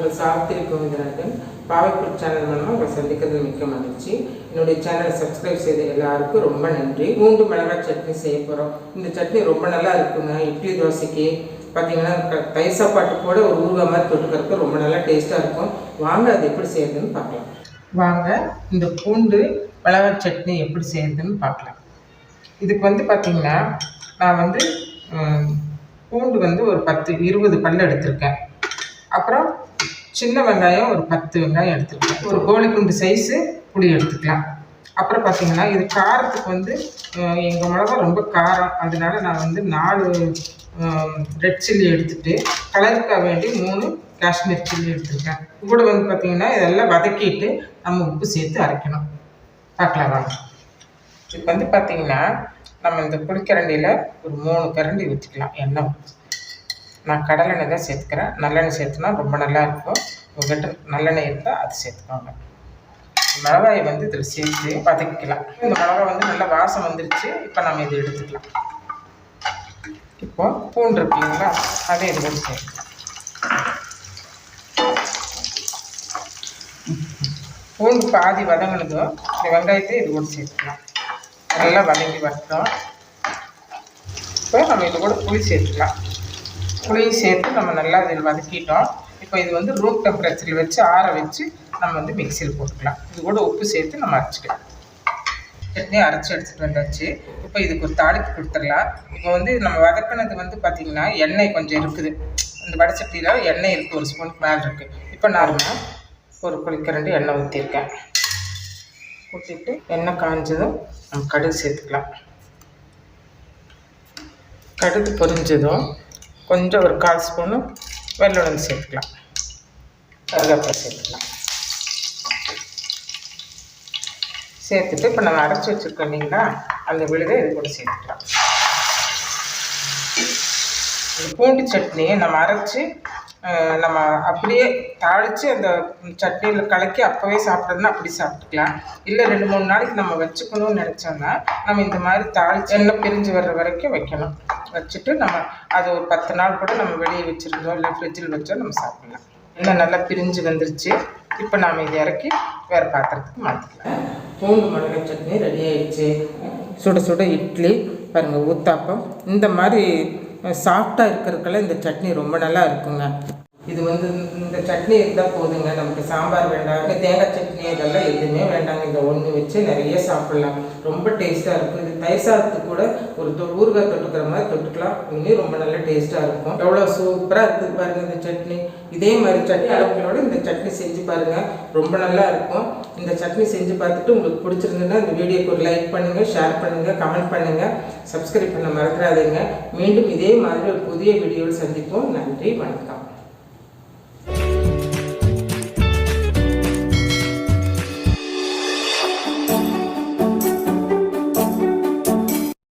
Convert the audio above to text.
உங்கள் சாவித்திரி கோவிந்தராஜன் பாவைப்பூர் சேனல் மூலமாக உங்களை சந்திக்கிறது மிக்க மகிழ்ச்சி. என்னுடைய சேனலை சப்ஸ்கிரைப் செய்த எல்லாருக்கும் ரொம்ப நன்றி. பூண்டு மிளகாய் சட்னி செய்ய போகிறோம் இந்த சட்னி ரொம்ப நல்லா இருக்குங்க. இட்லி தோசைக்கு பார்த்தீங்கன்னா க- தயிர் சாப்பாட்டு கூட ஒரு ஊறுகாய் மாதிரி தொட்டுக்கிறதுக்கு ரொம்ப நல்லா டேஸ்ட்டாக இருக்கும். வாங்க அது எப்படி செய்யறதுன்னு பார்க்கலாம். வாங்க இந்த பூண்டு மிளகாய் சட்னி எப்படி செய்யறதுன்னு பார்க்கலாம். இதுக்கு வந்து பார்த்தீங்கன்னா நான் வந்து பூண்டு வந்து ஒரு பத்து இருபது பல் எடுத்திருக்கேன். அப்புறம் சின்ன வெங்காயம் ஒரு பத்து வெங்காயம் எடுத்துக்கலாம். ஒரு கோழிக்குண்டு சைஸு புளி எடுத்துக்கலாம். அப்புறம் பார்த்தீங்கன்னா இது காரத்துக்கு வந்து எங்கள் மிளகா ரொம்ப காரம். அதனால நான் வந்து நாலு ரெட் சில்லி எடுத்துட்டு கலருக்காக வேண்டி மூணு காஷ்மீர் சில்லி எடுத்துருக்கேன். கூட வந்து பார்த்தீங்கன்னா இதெல்லாம் வதக்கிட்டு நம்ம உப்பு சேர்த்து அரைக்கணும். பார்க்கலாம் வாங்க. இப்போ வந்து பார்த்தீங்கன்னா நம்ம இந்த புளிக்கரண்டியில் ஒரு மூணு கரண்டி ஊற்றிக்கலாம் எண்ணெய் நான் கடலெண்ணெய் தான் சேர்த்துக்கிறேன். நல்லெண்ணெய் சேர்த்துனா ரொம்ப நல்லா இருக்கும். உங்கள்கிட்ட நல்லெண்ணெய் இருந்தால் அது சேர்த்துக்கோங்க. மிளகாயை வந்து இதில் சேர்த்து வதக்கிக்கலாம். இந்த மிளகாய் வந்து நல்லா வாசம் வந்துருச்சு. இப்போ நம்ம இதை எடுத்துக்கலாம். இப்போ பூண்டு இருக்குங்களா அதை இது கூட சேர்க்கலாம் பூண்டு பாதி வதங்கினதும் இந்த வெங்காயத்தை இது கூட சேர்த்துக்கலாம். நல்லா வதங்கி வரட்டும். இப்போ நம்ம இது கூட புளி சேர்த்துக்கலாம். புளியும் சேர்த்து நம்ம நல்லா இதில் வதக்கிட்டோம். இப்போ இது வந்து ரூம் டெம்பரேச்சரில் வச்சு ஆற வச்சு நம்ம வந்து மிக்சியில் போட்டுக்கலாம். இது கூட உப்பு சேர்த்து நம்ம அரைச்சிக்கலாம். சட்னி அரைச்சி எடுத்துகிட்டு வந்தாச்சு. இப்போ இதுக்கு ஒரு தாளிப்பு கொடுத்துடலாம். இப்போ வந்து நம்ம வதக்கினது வந்து பார்த்திங்கன்னா எண்ணெய் கொஞ்சம் இருக்குது. இந்த வடச்சட்டியில் எண்ணெய் இருக்குது ஒரு ஸ்பூனுக்கு மேலே இருக்குது இப்போ நான் ஒரு குளிக்கரண்டு எண்ணெய் ஊற்றிருக்கேன் ஊற்றிட்டு எண்ணெய் காஞ்சதும் நம்ம கடுகு சேர்த்துக்கலாம். கடுகு பொரிஞ்சதும் கொஞ்சம் ஒரு கால் ஸ்பூனு வெள்ளுடன் சேர்த்துக்கலாம். கருவேப்பிலை சேர்த்துக்கலாம். சேர்த்துட்டு இப்போ நம்ம அரைச்சி வச்சுருக்கோம் இல்லைங்களா? அந்த விழுதை இது கூட சேர்த்துக்கலாம். பூண்டு சட்னியை நம்ம அரைச்சி நம்ம அப்படியே தாளித்து அந்த சட்னியில் கலக்கி அப்போவே சாப்பிட்றதுன்னா அப்படி சாப்பிட்டுக்கலாம். இல்லை ரெண்டு மூணு நாளைக்கு நம்ம வச்சுக்கணும்னு நினச்சோம்னா நம்ம இந்த மாதிரி தாளித்து எண்ணெய் பிரிஞ்சு வர்ற வரைக்கும் வைக்கணும். வச்சுட்டு நம்ம அது ஒரு பத்து நாள் கூட நம்ம வெளியே வச்சுருந்தோம் இல்லை ஃப்ரிட்ஜில் வச்சோம் நம்ம சாப்பிடலாம். இன்னும் நல்லா பிரிஞ்சு வந்துருச்சு. இப்போ நாம் இதை இறக்கி வேறு பாத்திரத்துக்கு மாற்றிக்கலாம் பூண்டு மிளகாய் சட்னி ரெடி ஆயிடுச்சு. சுட சுட இட்லி பாருங்கள் ஊத்தாப்பம். இந்த மாதிரி சாஃப்டாக இருக்கிறதுக்கெல்லாம் இந்த சட்னி ரொம்ப நல்லா இருக்குங்க. இது வந்து இந்த சட்னி இருந்தால் போதுங்க. நமக்கு சாம்பார் வேண்டாம். தேங்காய் சட்னி இதெல்லாம் எதுவுமே வேண்டாங்க. இந்த ஒன்று வச்சு நிறைய சாப்பிட்லாம். ரொம்ப டேஸ்ட்டாக இருக்கும். இது தயிர் சாதத்துக்கு கூட ஒரு தொ ஊறுகாய் தொட்டுக்கிற மாதிரி தொட்டுக்கலாம். இன்னும் ரொம்ப நல்ல டேஸ்ட்டாக இருக்கும். எவ்வளோ சூப்பராக இருக்குது பாருங்கள் இந்த சட்னி. இதே மாதிரி சட்னி அளவுகளோட இந்த சட்னி செஞ்சு பாருங்கள் ரொம்ப நல்லா இருக்கும். இந்த சட்னி செஞ்சு பார்த்துட்டு உங்களுக்கு பிடிச்சிருந்ததுன்னா இந்த வீடியோக்கு ஒரு லைக் பண்ணுங்கள் ஷேர் பண்ணுங்கள் கமெண்ட் பண்ணுங்கள் சப்ஸ்கிரைப் பண்ண மறந்துடாதீங்க. மீண்டும் இதே மாதிரி ஒரு புதிய வீடியோவில் சந்திப்போம். நன்றி வணக்கம்.